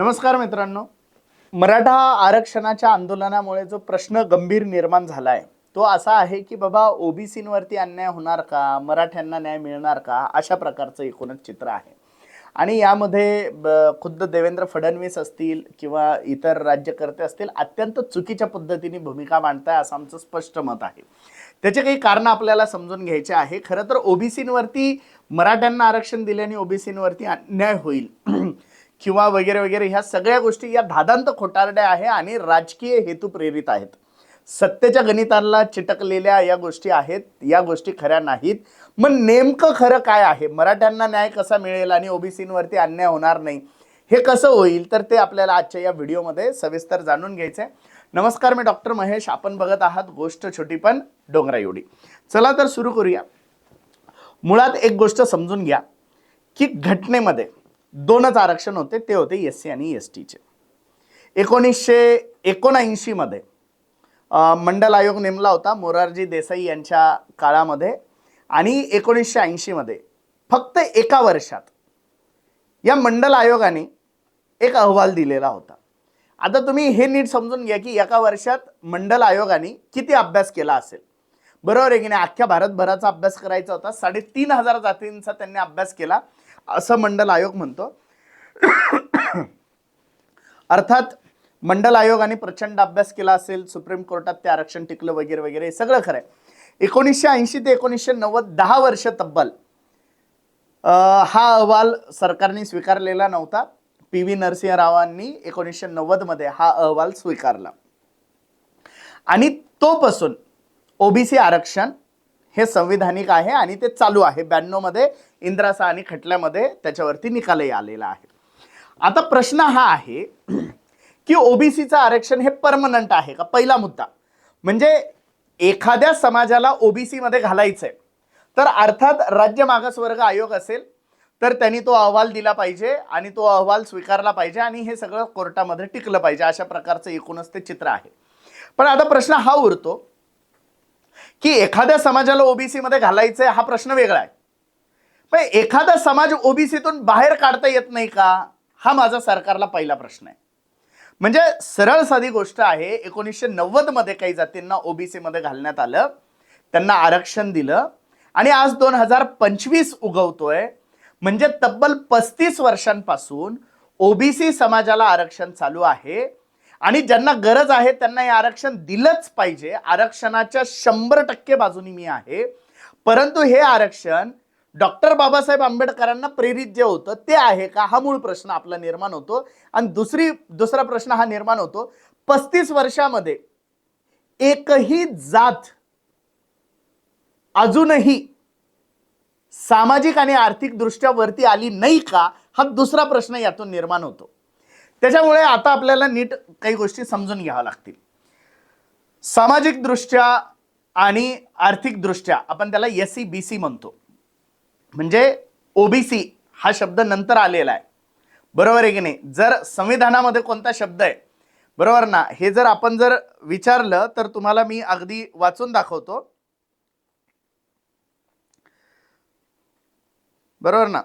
नमस्कार मित्रांनो. मराठा आरक्षणाच्या आंदोलनामुळे जो प्रश्न गंभीर निर्माण झाला आहे तो असा आहे की बाबा ओबीसीवरती अन्याय होणार का? मराठ्यांना न्याय मिळणार का? अशा प्रकारचं एकूणच चित्र आहे. आणि यामध्ये ब- खुद्द देवेंद्र फडणवीस असतील किंवा इतर राज्यकर्ते असतील अत्यंत चुकीच्या पद्धतीने भूमिका मांडताय असं आमचं स्पष्ट मत आहे. त्याचे काही कारण आपल्याला समजून घ्यायचे आहे. खरं तर ओबीसीवरती मराठ्यांना आरक्षण दिल्याने ओबीसीवरती अन्याय होईल. किंवा वगैरे वगैरे ह्या सगळ्या गोष्टी या धादांत खोटारड्या आहे आणि राजकीय हेतू प्रेरित आहेत. सत्तेच्या गणिताला चिटकलेल्या या गोष्टी आहेत या गोष्टी खऱ्या नाहीत. मग नेमकं खरं काय आहे? मराठ्यांना न्याय कसा मिळेल आणि ओबीसींवरती अन्याय होणार नाही? हे कसं होईल? तर ते आपल्याला आजच्या या व्हिडिओमध्ये सविस्तर जाणून घ्यायचं आहे नमस्कार मी डॉक्टर महेश. आपण बघत आहात गोष्ट छोटी पण डोंगरा एवढी. चला तर सुरू करूया. मुळात एक गोष्ट समजून घ्या की घटनेमध्ये दोनच आरक्षण होते ते होते एस सी आणि एस टीचे एकोणीसशे एकोणऐंशीमध्ये मंडल आयोग नेमला होता मोरारजी देसाई यांच्या काळामध्ये आणि एकोणीसशे ऐंशीमध्ये फक्त एका वर्षात या मंडल आयोगाने एक अहवाल दिलेला होता. आता तुम्ही हे नीट समजून घ्या की एका वर्षात मंडल आयोगाने किती अभ्यास केला असेल? बरोबर आहे की नाही? अख्ख्या भारतभराचा अभ्यास करायचा होता. साडेतीन हजार जातींचा त्यांनी अभ्यास केला. असं मंडल आयोग म्हणतो. अर्थात मंडल आयोगाने प्रचंड अभ्यास केला असेल सुप्रीम कोर्टात ते आरक्षण टिकलं वगैरे वगैरे हे सगळं खरं आहे एकोणीसशे ऐंशी ते एकोणीसशे नव्वद दहा वर्ष तब्बल. हा अहवाल सरकारने स्वीकारलेला नव्हता. पी व्ही नरसिंहरावांनी एकोणीसशे नव्वदमध्ये हा अहवाल स्वीकारला. आणि तोपासून ओबीसी आरक्षण हे संविधानिक आहे आणि ते चालू आहे. ब्याण्णवमध्ये इंद्रासा आणि खटल्यामध्ये त्याच्यावरती निकालही आलेला आहे. आता प्रश्न हा आहे की ओबीसीचं आरक्षण हे परमनंट आहे का? पहिला मुद्दा. म्हणजे एखाद्या समाजाला ओबीसी मध्ये आहे तर अर्थात राज्य मागासवर्ग आयोग असेल तर त्यांनी तो अहवाल दिला पाहिजे आणि तो अहवाल स्वीकारला पाहिजे आणि हे सगळं कोर्टामध्ये टिकलं पाहिजे. अशा प्रकारचं एकूणच ते चित्र आहे. पण आता प्रश्न हा उरतो की एखाद्या समाजाला ओबीसी मध्ये हा प्रश्न वेगळा आहे. पण एखादा समाज ओबीसीतून बाहेर काढता येत नाही का? हा माझा सरकारला पहिला प्रश्न आहे. म्हणजे सरळ साधी गोष्ट आहे एकोणीसशे नव्वदमध्ये काही जातींना ओबीसी मध्ये घालण्यात आलं. त्यांना आरक्षण दिलं. आणि आज दोन हजार पंचवीस उगवतोय. म्हणजे तब्बल पस्तीस वर्षांपासून ओबीसी समाजाला आरक्षण चालू आहे. आणि ज्यांना गरज आहे त्यांना हे आरक्षण दिलंच पाहिजे. आरक्षणाच्या शंभर टक्के बाजूनी मी आहे. परंतु हे आरक्षण डॉक्टर बाबासाहेब आंबेडकरांना प्रेरित जे होतं ते आहे का? हा मूळ प्रश्न आपला निर्माण होतो. आणि दुसरी दुसरा प्रश्न हा निर्माण होतो. पस्तीस वर्षामध्ये एकही जात अजूनही सामाजिक आणि आर्थिक दृष्ट्या वरती आली नाही का? हा दुसरा प्रश्न यातून निर्माण होतो. त्याच्यामुळे आता आपल्याला नीट काही गोष्टी समजून घ्याव्या लागतील. सामाजिक दृष्ट्या आणि आर्थिक दृष्ट्या आपण त्याला एस सी बी सी म्हणतो. म्हणजे ओबीसी हा शब्द नंतर आलेला आहे. बरोबर आहे की नाही? जर संविधानामध्ये कोणता शब्द आहे बरोबर ना? हे जर आपण जर विचारलं तर तुम्हाला मी अगदी वाचून दाखवतो. बरोबर ना?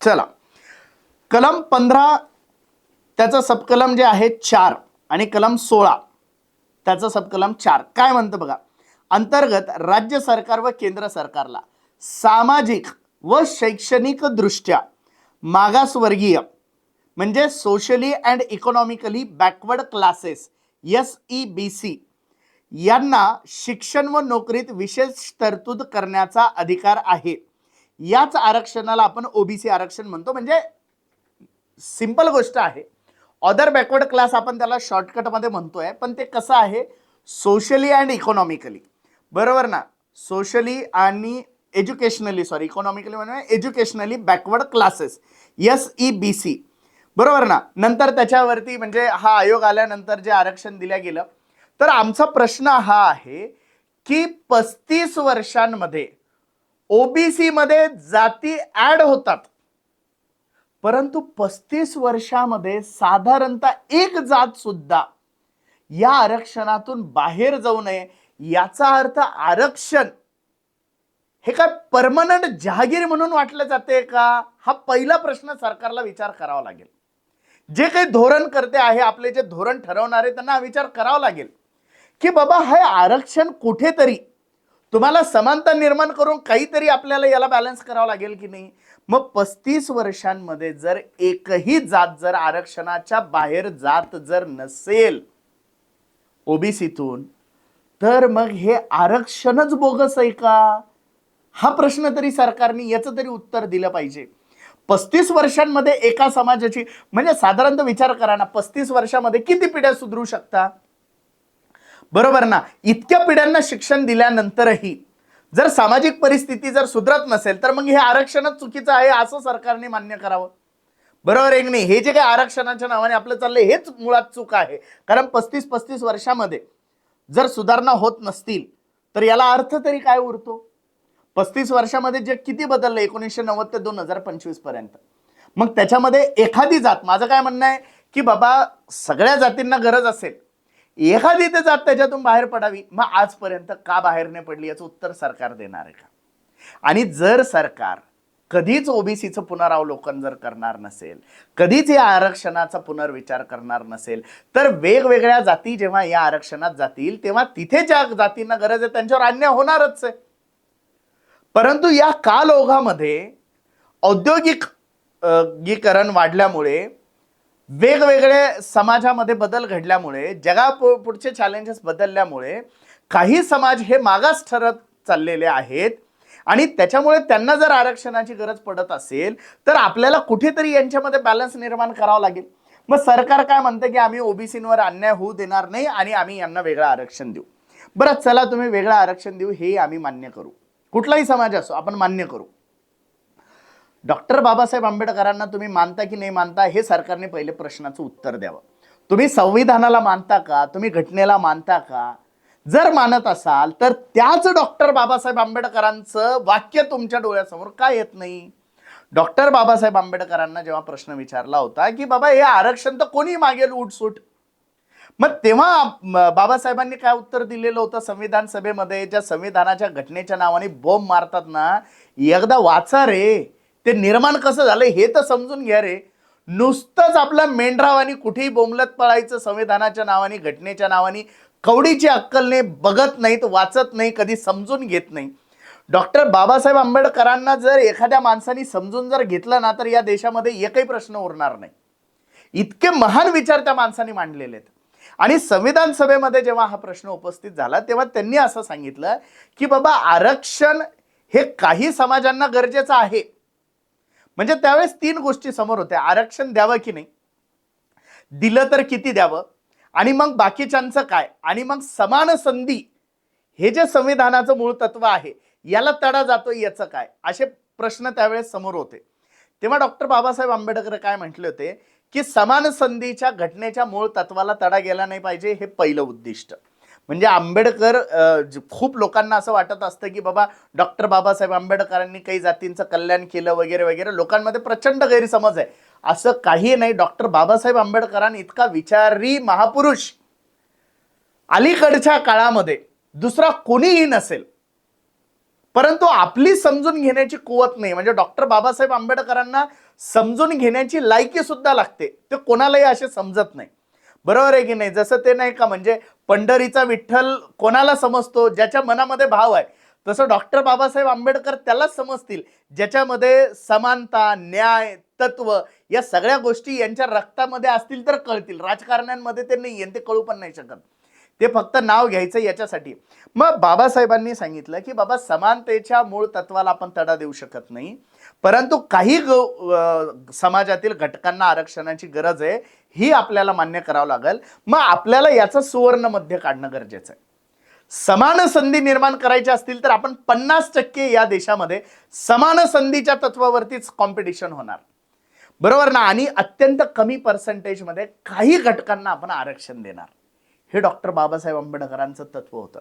चला. कलम पंधरा त्याचं सबकलम जे आहे चार आणि कलम सोळा त्याचं सबकलम चार. काय म्हणतं बघा? अंतर्गत राज्य सरकार व केंद्र सरकारला सामाजिक व शैक्षणिक दृष्ट्या मागासवर्गीय म्हणजे socially and economically backward classes S E B C यांना शिक्षण व नोकरीत विशेष तरतूद करण्याचा अधिकार आहे. याच आरक्षणाला आपण ओबीसी आरक्षण म्हणतो. म्हणजे सिंपल गोष्ट आहे. अदर बॅकवर्ड क्लास आपण त्याला शॉर्टकटमध्ये म्हणतोय. पण ते कसं आहे? सोशली अँड इकॉनॉमिकली बरोबर ना? सोशली आणि एज्युकेशनली सॉरी इकॉनॉमिकली म्हणजे educationally backward classes S E B C बरोबर ना? नंतर त्याच्यावरती म्हणजे हा आयोग आल्यानंतर जे आरक्षण दिलं गेलं. तर आमचा प्रश्न हा आहे की पस्तीस वर्षांमध्ये ओबीसी मध्ये जाती ऍड होतात. परंतु पस्तीस वर्षामध्ये साधारणतः एक जात सुद्धा या आरक्षणातून बाहेर जाऊ नये याचा अर्थ आरक्षण. हे काय परमनंट जहागीर म्हणून वाटलं जाते का? हा पहिला प्रश्न सरकारला विचार करावा लागेल. जे काही धोरण करते आहे आपले जे धोरण ठरवणारे त्यांना विचार करावा लागेल. की बाबा हे आरक्षण कुठेतरी तुम्हाला समानता निर्माण करून काहीतरी आपल्याला याला बॅलन्स करावं लागेल की नाही? मग पस्तीस वर्षांमध्ये जर एकही जात जर आरक्षणाच्या बाहेर जात जर नसेल ओबीसीतून तर मग हे आरक्षणच बोगस आहे का? हा प्रश्न तरी सरकारने याचं तरी उत्तर दिलं पाहिजे. पस्तीस वर्षांमध्ये एका समाजाची म्हणजे साधारणतः विचार करा ना पस्तीस वर्षामध्ये किती पिढ्या सुधरू शकता? बरोबर ना? इतक्या पिढ्यांना शिक्षण दिल्यानंतरही जर सामाजिक परिस्थिती जर सुधरत नसेल तर मग हे आरक्षणच चुकीचं आहे असं सरकारने मान्य करावं. बरोबर आहे नाही? हे जे काही आरक्षणाच्या नावाने आपलं चाललंय हेच मुळात चूक आहे. कारण पस्तीस पस्तीस वर्षामध्ये जर सुधारणा होत नसतील तर याला अर्थ तरी काय उरतो? पस्तीस वर्षामध्ये जे किती बदललं? एकोणीसशे नव्वद ते दोन हजार पंचवीसपर्यंत. मग त्याच्यामध्ये एखादी जात माझं काय म्हणणं आहे की बाबा सगळ्या जातींना गरज असेल एखादी ते जात त्याच्यातून बाहेर पडावी. मग आजपर्यंत का बाहेर नाही पडली याचं उत्तर सरकार देणार आहे का? आणि जर सरकार कधीच ओबीसीचं पुनरावलोकन जर करणार नसेल कधीच या आरक्षणाचा पुनर्विचार करणार नसेल तर वेगवेगळ्या जाती जेव्हा या आरक्षणात जातील तेव्हा तिथे ज्या जातींना गरज आहे त्यांच्यावर अन्याय होणारच आहे. परंतु या कालओघामध्ये औद्योगिक गीकरण वाढल्यामुळे वेगवेगळे समाजामध्ये बदल घडल्यामुळे जगा पु- पुढचे चॅलेंजेस बदलल्यामुळे काही समाज हे मागास ठरत चाललेले आहेत. आणि त्याच्यामुळे त्यांना जर आरक्षणाची गरज पडत असेल तर आपल्याला कुठेतरी यांच्यामध्ये बॅलन्स निर्माण करावं लागेल. मग सरकार काय म्हणतं की आम्ही ओबीसींवर अन्याय होऊ देणार नाही आणि आम्ही यांना वेगळं आरक्षण देऊ. बरं चला तुम्ही वेगळं आरक्षण देऊ हे आम्ही मान्य करू. कुठलाही समाज असो आपण मान्य करू. डॉक्टर बाबासाहेब आंबेडकरांना तुम्ही मानता की नाही मानता हे सरकारने पहिले प्रश्नाचं उत्तर द्यावं. तुम्ही संविधानाला मानता का? तुम्ही घटनेला मानता का? जर मानत असाल तर त्याच डॉक्टर बाबासाहेब आंबेडकरांचं वाक्य तुमच्या डोळ्यासमोर काय येत नाही? डॉक्टर बाबासाहेब आंबेडकरांना जेव्हा प्रश्न विचारला होता की बाबा हे आरक्षण तर कोणी मागेल उठसूट मग तेव्हा बाबासाहेबांनी काय उत्तर दिलेलं होतं संविधान सभेमध्ये? ज्या संविधानाच्या घटनेच्या नावाने बॉम्ब मारतात ना एकदा वाचा रे. ते निर्माण कसं झालं हे तर समजून घ्या रे. नुसतंच आपला मेंढरावानी कुठेही बोंबलत पळायचं संविधानाच्या नावाने घटनेच्या नावाने कवडीची अक्कलने बघत नाहीत वाचत नाही कधी समजून घेत नाही. डॉक्टर बाबासाहेब आंबेडकरांना जर एखाद्या माणसाने समजून जर घेतलं ना तर या देशामध्ये एकही प्रश्न उरणार नाही. इतके महान विचार त्या माणसाने मांडलेले आहेत. आणि संविधान सभेमध्ये जेव्हा हा प्रश्न उपस्थित झाला तेव्हा त्यांनी असं सांगितलं की बाबा आरक्षण हे काही समाजांना गरजेचं आहे. म्हणजे त्यावेळेस तीन गोष्टी समोर होत्या. आरक्षण द्यावं की नाही? दिलं तर किती द्यावं? आणि मग बाकीच्यांचं काय? आणि मग समान संधी हे जे संविधानाचं मूळ तत्व आहे याला तडा जातो याचं काय? असे प्रश्न त्यावेळेस समोर होते. तेव्हा डॉक्टर बाबासाहेब आंबेडकर काय म्हटले होते? की समान संधीच्या घटनेच्या मूळ तत्वाला तडा गेला नाही पाहिजे हे पहिलं उद्दिष्ट. म्हणजे आंबेडकर खूप लोकांना असं वाटत असतं की बाबा डॉक्टर बाबासाहेब आंबेडकरांनी काही जातींचं कल्याण केलं वगैरे वगैरे लोकांमध्ये प्रचंड गैरसमज आहे. असं काही नाही डॉक्टर बाबासाहेब आंबेडकरांनी इतका विचारी महापुरुष अलीकडच्या काळामध्ये दुसरा कोणीही नसेल. परंतु आपली समजून घेण्याची कुवत नाही. म्हणजे डॉक्टर बाबासाहेब आंबेडकरांना समजून घेण्याची लायकी सुद्धा लागते. ते कोणालाही असे समजत नाही. बरोबर आहे की नाही? जसं ते नाही का म्हणजे पंढरीचा विठ्ठल कोणाला समजतो? ज्याच्या मनामध्ये भाव आहे. तसं डॉक्टर बाबासाहेब आंबेडकर त्यालाच समजतील. ज्याच्यामध्ये समानता न्याय तत्व या सगळ्या गोष्टी यांच्या रक्तामध्ये असतील तर कळतील. राजकारण्यांमध्ये ते नाही ते कळू पण नाही शकत. ते फक्त नाव घ्यायचं याच्यासाठी. मग बाबासाहेबांनी सांगितलं की बाबा समानतेच्या मूळ तत्वाला आपण तडा देऊ शकत नाही. परंतु काही ग- समाजातील घटकांना आरक्षणाची गरज आहे ही आपल्याला मान्य करावं लागेल. मग आपल्याला याचं सुवर्ण मध्य काढणं गरजेचं आहे. समान संधी निर्माण करायच्या असतील तर आपण पन्नास टक्के या देशामध्ये समान संधीच्या तत्वावरतीच कॉम्पिटिशन होणार. बरोबर ना? आणि अत्यंत कमी पर्सेंटेजमध्ये काही घटकांना आपण आरक्षण देणार. हे डॉक्टर बाबासाहेब आंबेडकरांचं तत्व होतं.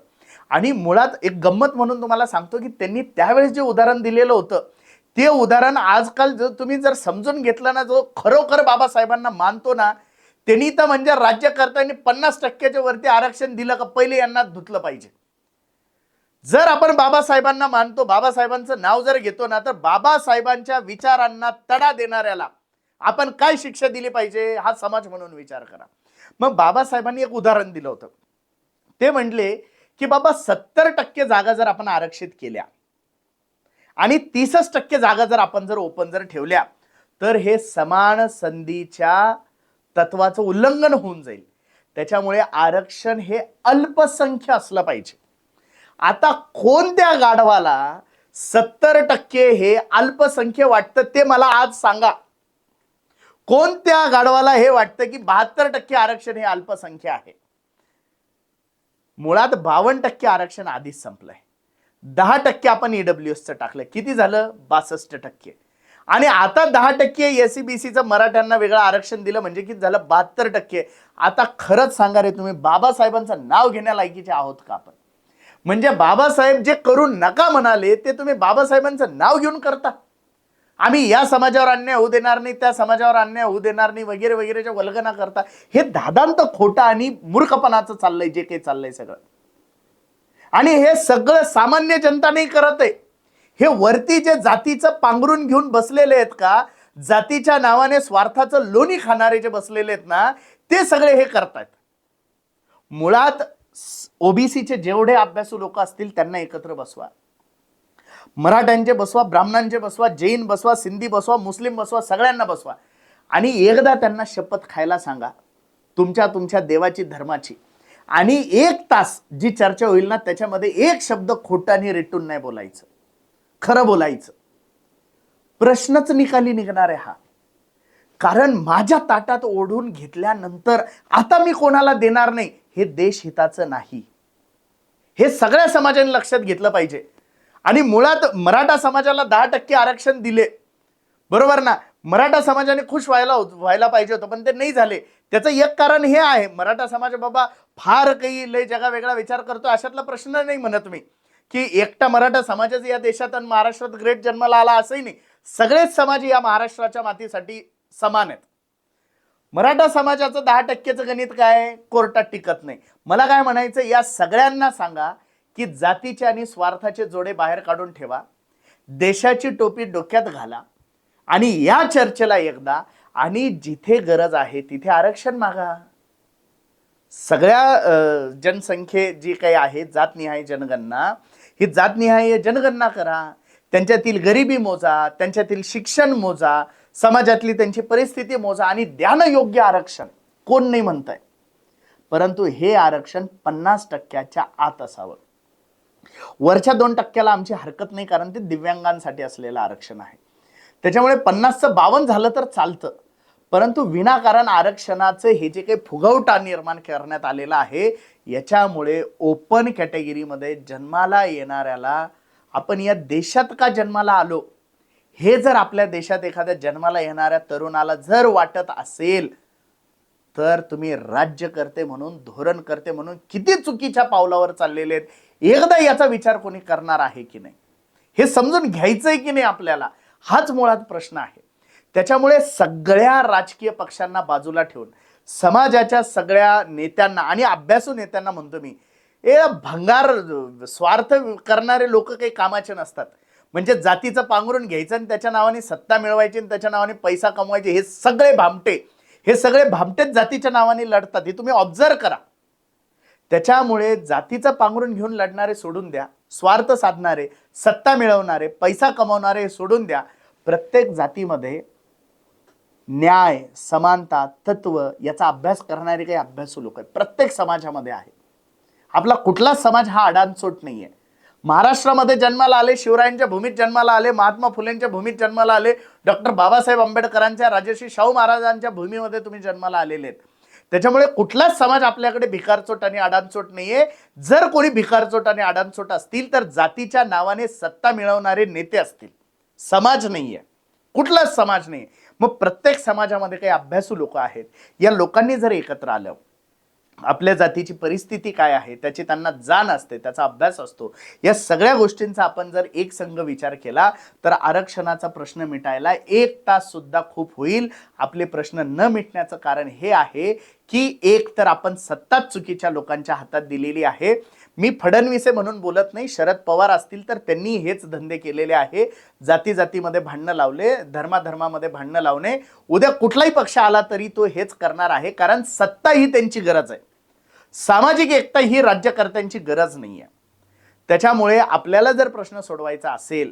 आणि मुळात एक गंमत म्हणून तुम्हाला सांगतो की त्यांनी त्यावेळेस जे उदाहरण दिलेलं होतं ते उदाहरण आजकाल जर तुम्ही जर समजून घेतलं ना जो खरोखर बाबासाहेबांना मानतो ना त्यांनी तर म्हणजे राज्यकर्त्यांनी पन्नास टक्क्याच्या वरती आरक्षण दिलं का पहिले यांना धुतलं पाहिजे. जर आपण बाबासाहेबांना मानतो बाबासाहेबांचं नाव जर घेतो ना तर बाबासाहेबांच्या विचारांना तडा देणाऱ्याला आपण काय शिक्षा दिली पाहिजे हा समाज म्हणून विचार करा. मग बाबासाहेबांनी एक उदाहरण दिलं होतं. ते म्हणले की बाबा सत्तर टक्के जागा जर आपण आरक्षित केल्या आणि तीसच टक्के जागा जर आपण जर ओपन जर ठेवल्या तर हे समान संधीच्या तत्वाचं उल्लंघन होऊन जाईल. त्याच्यामुळे आरक्षण हे अल्पसंख्य असलं पाहिजे. आता कोणत्या गाढवाला सत्तर टक्के हे अल्पसंख्य वाटतं ते मला आज सांगा. कोणत्या गाढवाला हे वाटतं की बहात्तर टक्के आरक्षण हे अल्पसंख्य आहे? मुळात बावन्न टक्के आरक्षण आधीच संपलंय. दहा टक्के आपण ईडब्ल्यूएसचं टाकलं किती झालं? बासष्ट टक्के. आणि आता दहा टक्के एस सी बी सीचं मराठ्यांना वेगळं आरक्षण दिलं म्हणजे किती झालं? बहात्तर टक्के. आता खरंच सांगा रे तुम्ही बाबासाहेबांचं नाव घेण्यालायकीचे आहोत का आपण? म्हणजे बाबासाहेब जे करून नका म्हणाले ते तुम्ही बाबासाहेबांचं नाव घेऊन करता. आम्ही या समाजावर अन्याय होऊ देणार नाही त्या समाजावर अन्याय होऊ देणार नाही वगैरे वगैरेच्या वल्गना करता. हे दादांत खोटं आणि मूर्खपणाचं चाललंय जे काही चाललंय सगळं. आणि हे सगळं सामान्य जनता नाही करत आहे. हे वरती जे जातीचं पांघरून घेऊन बसलेले आहेत का जातीच्या नावाने स्वार्थाचं लोणी खाणारे जे बसलेले आहेत ना ते सगळे हे करतायत. मुळात ओबीसीचे जेवढे अभ्यासू लोक असतील त्यांना एकत्र बसवा. मराठ्यांचे बसवा ब्राह्मणांचे बसवा जैन बसवा सिंधी बसवा मुस्लिम बसवा सगळ्यांना बसवा. आणि एकदा त्यांना शपथ खायला सांगा. तुमच्या तुमच्या देवाची धर्माची. आणि एक तास जी चर्चा होईल ना त्याच्यामध्ये एक शब्द खोटाने रेटून नाही बोलायचं. खरं बोलायचं. प्रश्नच निकाली निघणार आहे हा. कारण माझ्या ताटात ओढून घेतल्यानंतर आता मी कोणाला देणार नाही हे देशहिताचं नाही. हे सगळ्या समाजाने लक्षात घेतलं पाहिजे. आणि मुळात मराठा समाजाला दहा टक्के आरक्षण दिले. बरोबर ना? मराठा समाजाने खुश व्हायला होत- व्हायला पाहिजे होतं पण ते नाही झाले. त्याचं एक कारण हे आहे मराठा समाज बाबा फार काही लय जगा वेगळा विचार करतो अशातला प्रश्न नाही म्हणत मी. की एकटा मराठा समाजच या देशात आणि महाराष्ट्रात ग्रेट जन्माला आला असंही नाही. सगळेच समाज या महाराष्ट्राच्या मातीसाठी समान आहेत. मराठा समाजाचं दहा टक्केचं गणित काय कोर्टात टिकत नाही. मला काय म्हणायचं या सगळ्यांना सांगा की जातीचे आणि स्वार्थाचे जोडे बाहेर काढून ठेवा. देशाची टोपी डोक्यात घाला. आणि या चर्चेला एकदा आणि जिथे गरज आहे तिथे आरक्षण मागा. सगळ्या जनसंख्ये जी काही आहे जातनिहाय जनगणना ही जातनिहाय जनगणना करा. त्यांच्यातील गरिबी मोजा त्यांच्यातील शिक्षण मोजा समाजातली त्यांची परिस्थिती मोजा आणि ध्यानयोग्य आरक्षण. कोण नाही म्हणताय. परंतु हे आरक्षण पन्नास टक्क्याच्या आत असावं. वरच्या दोन टक्क्याला आमची हरकत नाही कारण ते दिव्यांगांसाठी असलेलं आरक्षण आहे. त्याच्यामुळे पन्नासचं बावन्न झालं तर चालतं. परंतु विनाकारण आरक्षणाचं हे जे काही फुगवटा निर्माण करण्यात आलेला आहे याच्यामुळे ओपन कॅटेगरीमध्ये जन्माला येणाऱ्याला आपण या देशात का जन्माला आलो? हे जर आपल्या देशात एखाद्या जन्माला येणाऱ्या तरुणाला जर वाटत असेल तर तुम्ही राज्यकर्ते म्हणून धोरण करते म्हणून किती चुकीच्या पावलावर चाललेले आहेत? एकदा याचा विचार कोणी करणार आहे की नाही? हे समजून घ्यायचं आहे की नाही आपल्याला? हाच मुळात प्रश्न आहे. त्याच्यामुळे सगळ्या राजकीय पक्षांना बाजूला ठेवून समाजाच्या सगळ्या नेत्यांना आणि अभ्यासू नेत्यांना म्हणतो मी ए भंगार स्वार्थ करणारे लोक काही कामाचे नसतात. म्हणजे जातीचं पांघरून घ्यायचं आणि त्याच्या नावाने सत्ता मिळवायची आणि त्याच्या नावाने पैसा कमवायचे हे सगळे भामटे हे सगळे भामटेच जातीच्या नावाने लढतात हे तुम्ही ऑब्झर्व करा. त्याच्यामुळे जातीचं पांघरून घेऊन लढणारे सोडून द्या स्वार्थ साधणारे सत्ता मिळवणारे पैसा कमवणारे सोडून द्या. प्रत्येक जातीमध्ये न्याय समानता तत्व याचा अभ्यास करणारे काही अभ्यासू लोक आहेत. प्रत्येक समाजामध्ये आहे. आपला कुठलाच समाज हा अडाणचोट नाही आहे महाराष्ट्रामध्ये जन्माला आले शिवरायांच्या भूमीत जन्माला आले महात्मा फुलेंच्या भूमीत जन्माला आले डॉक्टर बाबासाहेब आंबेडकरांच्या राजर्षी शाहू महाराजांच्या भूमीमध्ये तुम्ही जन्माला आलेले आहेत. त्याच्यामुळे कुठलाच समाज आपल्याकडे भिकारचोट आणि अडाणचोट नाहीये. जर कोणी भिकारचोट आणि अडाणचोट असतील तर जातीच्या नावाने सत्ता मिळवणारे नेते असतील. समाज नाहीये. कुठलाच समाज नाही मग प्रत्येक समाजामध्ये काही अभ्यासू लोक आहेत. या लोकांनी जर एकत्र आलं आपल्या जातीची परिस्थिती काय आहे त्याची त्यांना जाण असते त्याचा अभ्यास असतो. या सगळ्या गोष्टींचा आपण जर एक संघ विचार केला तर आरक्षणाचा प्रश्न मिटायला एक तास सुद्धा खूप होईल. आपले प्रश्न न मिटण्याचं कारण हे आहे की एक तर आपण सत्ताच चुकीच्या लोकांच्या हातात दिलेली आहे. मी फडणवीसे म्हणून बोलत नाही शरद पवार असतील तर त्यांनी हेच धंदे केलेले आहे. जाती जातीमध्ये भांडणं लावले धर्माधर्मामध्ये भांडणं लावणे. उद्या कुठलाही पक्ष आला तरी तो हेच करणार आहे कारण सत्ता ही त्यांची गरज आहे. सामाजिक एकता ही राज्यकर्त्यांची गरज नाही आहे त्याच्यामुळे आपल्याला जर प्रश्न सोडवायचा असेल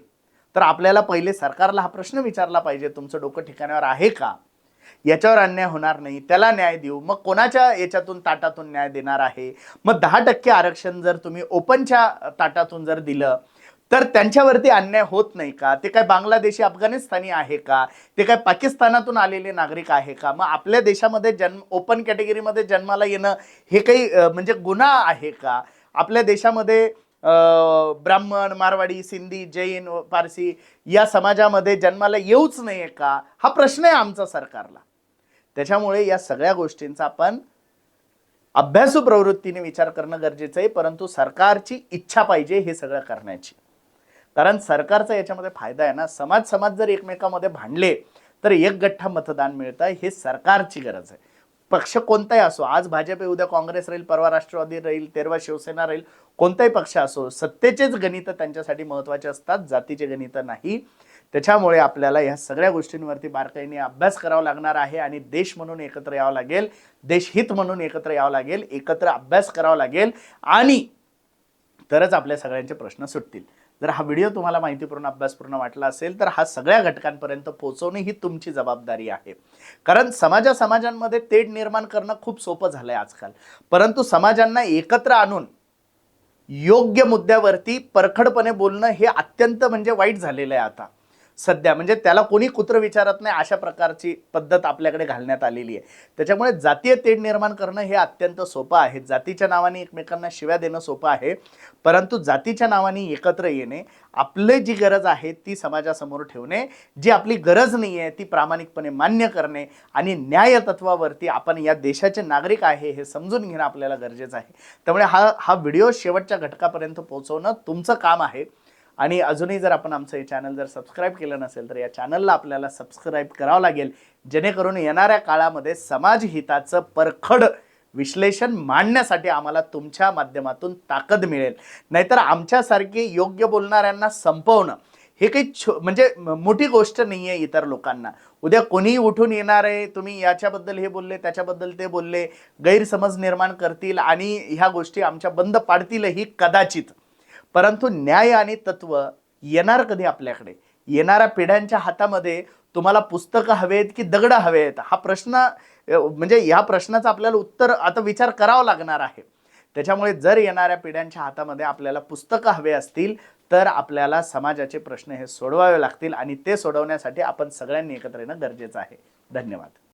तर आपल्याला पहिले सरकारला हा प्रश्न विचारला पाहिजे तुमचं डोकं ठिकाणावर आहे का? याच्यावर अन्याय होणार नाही त्याला न्याय देऊ. मग कोणाच्या याच्यातून ताटातून न्याय देणार आहे? मग दहा टक्के आरक्षण जर तुम्ही ओपनच्या ताटातून जर दिलं तर त्यांच्यावरती अन्याय होत नाही का? ते काय बांगलादेशी अफगाणिस्तानी आहे का? ते काय पाकिस्तानातून आलेले नागरिक आहे का? मग आपल्या देशामध्ये जन्म ओपन कॅटेगरीमध्ये जन्माला येणं हे काही म्हणजे गुन्हा आहे का? आपल्या देशामध्ये अं, ब्राह्मण मारवाडी सिंधी जैन पारसी या समाजामध्ये जन्माला येऊच नाहीये का? हा प्रश्न आहे आमचा सरकारला. त्याच्यामुळे या सगळ्या गोष्टींचा आपण अभ्यासू प्रवृत्तीने विचार करणं गरजेचं आहे परंतु सरकारची इच्छा पाहिजे हे सगळं करण्याची. कारण सरकारचा याच्यामध्ये फायदा आहे ना. समाज समाज जर एकमेकामध्ये भांडले तर एक गठ्ठा मतदान मिळतं हे सरकारची गरज आहे. पक्ष कोणताही असो आज भाजप आहे उद्या काँग्रेस राहील परवा राष्ट्रवादी राहील तेरवा शिवसेना राहील कोणताही पक्ष असो सत्तेचेच गणितं त्यांच्यासाठी महत्त्वाचे असतात जातीचे गणित नाही. त्याच्यामुळे आपल्याला ह्या सगळ्या गोष्टींवरती बारकाईने अभ्यास करावा लागणार आहे आणि देश म्हणून एकत्र यावं लागेल देशहित म्हणून एकत्र यावं लागेल एकत्र अभ्यास करावा लागेल आणि तरच आपल्या सगळ्यांचे प्रश्न सुटतील. जर हा व्हिडिओ तुम्हाला माहितीपूर्ण अभ्यासपूर्ण वाटला असेल तर हा सगळ्या घटकांपर्यंत पोहोचवणे ही तुमची जबाबदारी आहे. कारण समाजा समाजांमध्ये तेढ निर्माण करणं खूप सोपं झालंय आजकाल. परंतु समाजांना एकत्र आणून योग्य मुद्द्यावरती परखडपणे बोलणं हे अत्यंत म्हणजे वाईट झालेलं आहे आता. सध्या. म्हणजे त्याला कोणी कुत्र विचारत नाही अशा प्रकारची पद्धत आपल्याकडे घालण्यात आलेली आहे. त्याच्यामुळे जातीय तेढ निर्माण करणं हे अत्यंत सोपं आहे. जातीच्या नावाने एकमेकांना शिव्या देणं सोपं आहे. परंतु जातीच्या नावाने एकत्र येणे आपले जी गरज आहे ती समाजासमोर ठेवणे जी आपली गरज नाही आहे ती प्रामाणिकपणे मान्य करणे आणि न्याय तत्वावरती आपण या देशाचे नागरिक आहे हे समजून घेणं आपल्याला गरजेचं आहे. त्यामुळे हा हा व्हिडिओ शेवटच्या घटकापर्यंत पोहोचवणं तुमचं काम आहे. आणि अजूनही जर आपण आमचं हे चॅनल जर सबस्क्राईब केलं नसेल तर या चॅनलला आपल्याला सबस्क्राईब करावं लागेल. जेणेकरून येणाऱ्या काळामध्ये समाजहिताचं परखड विश्लेषण मांडण्यासाठी आम्हाला तुमच्या माध्यमातून ताकद मिळेल. नाहीतर आमच्यासारखे योग्य बोलणाऱ्यांना संपवणं हे काही छो म्हणजे मोठी गोष्ट नाही आहे इतर लोकांना. उद्या कोणीही उठून येणार आहे तुम्ही याच्याबद्दल हे बोलले त्याच्याबद्दल ते बोलले गैरसमज निर्माण करतील आणि ह्या गोष्टी आमच्या बंद पाडतीलही कदाचित. परंतु न्याय आणि तत्व येणार कधी आपल्याकडे? येणाऱ्या पिढ्यांच्या हातामध्ये तुम्हाला पुस्तकं हवेत की दगड हवे आहेत हा प्रश्न म्हणजे या प्रश्नाचं आपल्याला उत्तर आता विचार करावा लागणार आहे. त्याच्यामुळे जर येणाऱ्या पिढ्यांच्या हातामध्ये आपल्याला पुस्तकं हवे असतील तर आपल्याला समाजाचे प्रश्न हे सोडवावे लागतील आणि ते सोडवण्यासाठी आपण सगळ्यांनी एकत्र येणं गरजेचं आहे. धन्यवाद.